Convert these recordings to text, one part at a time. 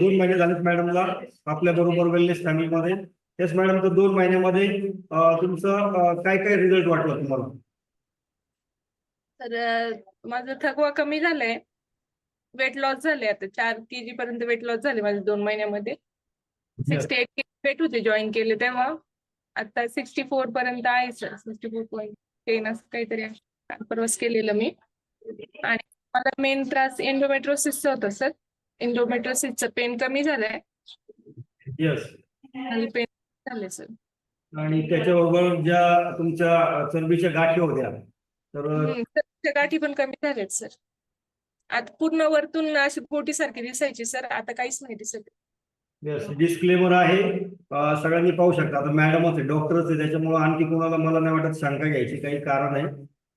दोन महिने झालेत मॅडमला आपल्या बरोबर वेलनेस फॅमिलीमध्ये येस मॅडम तर दोन महिन्यामध्ये तुमचं काय काय रिझल्ट वाटला तुम्हाला? तर माझं थकवा कमी झालाय. वेट लॉस झाले आता. चार के जी पर्यंत वेट लॉस झाले माझे दोन महिन्यामध्ये. सिक्स्टी एट के वेट होते जॉईन केले तेव्हा. आता सिक्स्टी फोर पर्यंत आहे sir sixty four point ten असं काहीतरी आहे. परवाच केलेलं मी. आणि मला मेन त्रास एन्डोमेट्रोसिसचा होता सर एन्डोमेट्रोसिसचं पेन कमी झालंय? येस आणि पेन झालंय सर आणि त्याच्याबरोबर ज्या तुमच्या चरबीच्या गाठी होत्या तर हम्म, तर त्या गाठी पण कमी झाल्यात सर आता पूर्ण वरतून अशी गोटी सारखी दिसायची सर आता काहीच नाही दिसत. येस डिस्क्लेमर आहे. अं, सगळ्यांनी पाहू शकता. आता मॅडमच आहे डॉक्टरच आहे त्याच्यामुळे आणखी कोणाला मला नाही वाटत शंका घ्यायची काही कारण आहे.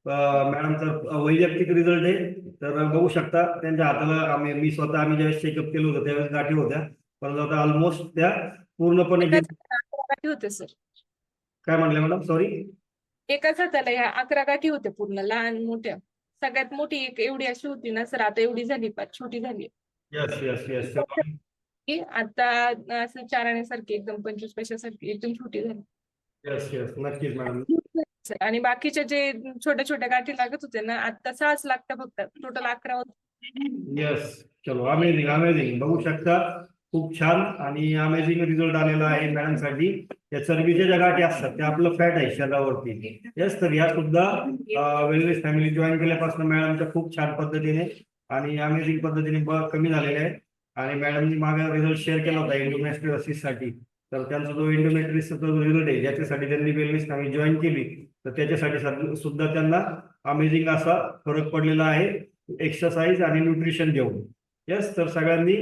मॅडमचा वैयक्तिक रिझल्ट आहे तर बघू शकता त्यांच्या हाताला आम्ही मी स्वतः आम्ही ज्यावेळेस चेकअप केलं होतं त्यावेळेस गाठी होत्या. परंतु आता ऑलमोस्ट त्या पूर्णपणे होते सर काय म्हणले मॅडम सॉरी एकाच हाताला ह्या अकरा गाठी होत्या पूर्ण लहान मोठ्या. सगळ्यात मोठी एक एवढी अशी होती ना सर आता एवढी झाली पाच छोटी झाली. येस येस येस आता असं चाराण्यासारखी एकदम पंचवीस पैशासारखी एकदम छोटी झाली. येस येस नक्कीच मॅडम सर आणि बाकीचे जे छोट्या छोट्या गाठी लागत होते ना आता सहाच लागतं फक्त. टोटल अकरा होत. येस चलो अमेझिंग अमेझिंग बघू शकता खूप छान आणि अमेझिंग रिझल्ट आलेला आहे मॅडमसाठी या चरबीच्या ज्या गाठी असतात त्या आपलं फॅट आहे शरीरावरती. येस तर या सुद्धा वेलनेस फॅमिली जॉईन केल्यापासून मॅडमच्या खूप छान पद्धतीने आणि अमेझिंग पद्धतीने कमी झालेले आहे आणि मॅडमनी मागे रिझल्ट शेअर केला होता endometriosis साठी तर त्यांचा जो endometriosis चा जो रिझल्ट आहे ज्याच्यासाठी त्यांनी वेलनेस फॅमिली जॉईन केली तर त्याच्यासाठी सद- सुद्धा त्यांना अमेझिंग असा फरक पडलेला आहे. एक्सरसाइज आणि न्यूट्रिशन घेऊन येस तर सगळ्यांनी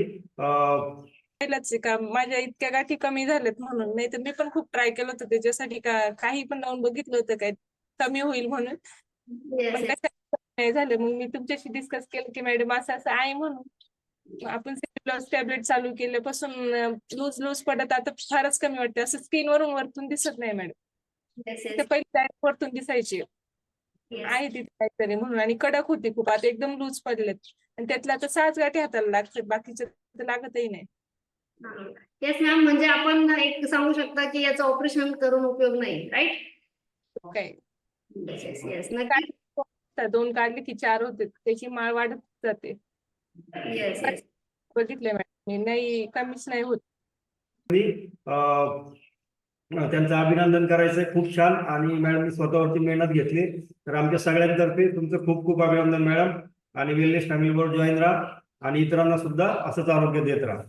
पहिलाच का? माझ्या इतक्या गाठी कमी झाल्यात म्हणून. नाही तर मी पण खूप ट्राय केलं होतं त्याच्यासाठी का काही पण लावून बघितलं होतं काय? कमी होईल म्हणून. पण कशा नाही झालं. मग मी तुमच्याशी डिस्कस केलं की मॅडम असं असं आहे म्हणून. आपण लॉस टॅबलेट चालू केल्यापासून लूज लूज पडत आता फारच कमी वाटते असं स्किन वरून वरतून दिसत नाही मॅडम ते पहिले direct वरतून दिसायची. आहे तिथे काहीतरी म्हणून आणि कडक होती खूप. आता एकदम लूज पडलेत. आणि त्यातल्या आता सहाच गाठी हाताला लागतात बाकीचे तर लागतही नाही. येस मॅम म्हणजे आपण एक सांगू शकता की याचं ऑपरेशन करून उपयोग नाही राईट काय येस येस दोन काढले की चार होते. त्याची माळ वाढत जाते. येस येस बघितले मॅडम. नाही कमीच नाही होत. अं, त्यांचं अभिनंदन करायचंय. खूप छान. आणि मॅडमनी स्वतःवरती मेहनत घेतली. तर आमच्या सगळ्यांतर्फे तुमचं खूप खूप अभिनंदन मॅडम. आणि वेलनेस फॅमिलीवर जॉईन राहा. आणि इतरांना सुद्धा असंच आरोग्य देत राहा.